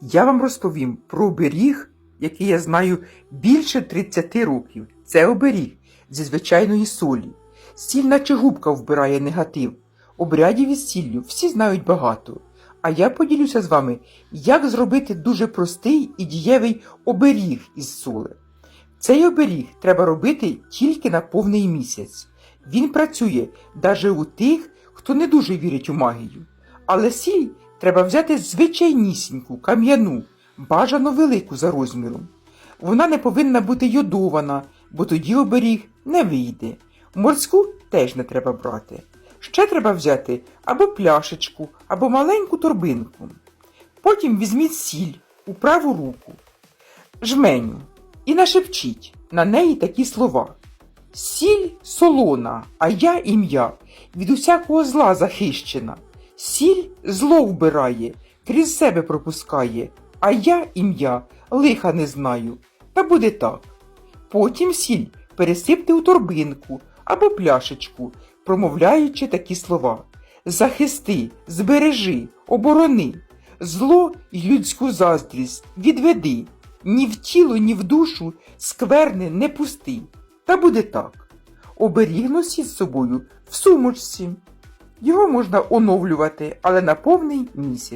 Я вам розповім про оберіг, який я знаю більше 30 років. Це оберіг зі звичайної солі. Сіль, наче губка вбирає негатив. Обрядів із сіллю всі знають багато. А я поділюся з вами, як зробити дуже простий і дієвий оберіг із соли. Цей оберіг треба робити тільки на повний місяць. Він працює навіть у тих, хто не дуже вірить у магію. Але сіль треба взяти звичайнісіньку, кам'яну, бажано велику за розміром. Вона не повинна бути йодована, бо тоді оберіг не вийде. Морську теж не треба брати. Ще треба взяти або пляшечку, або маленьку торбинку. Потім візьміть сіль у праву руку, жменю і нашепчіть на неї такі слова. Сіль солона, а я ім'я, від усякого зла захищена. Сіль зло вбирає, крізь себе пропускає, а я ім'я лиха не знаю. Та буде так. Потім сіль пересипте у торбинку або пляшечку, промовляючи такі слова. Захисти, збережи, оборони, зло й людську заздрість відведи, ні в тіло, ні в душу скверни не пусти. Та буде так. Оберіг носіть з собою в сумочці. Його можна оновлювати, але на повний місяць.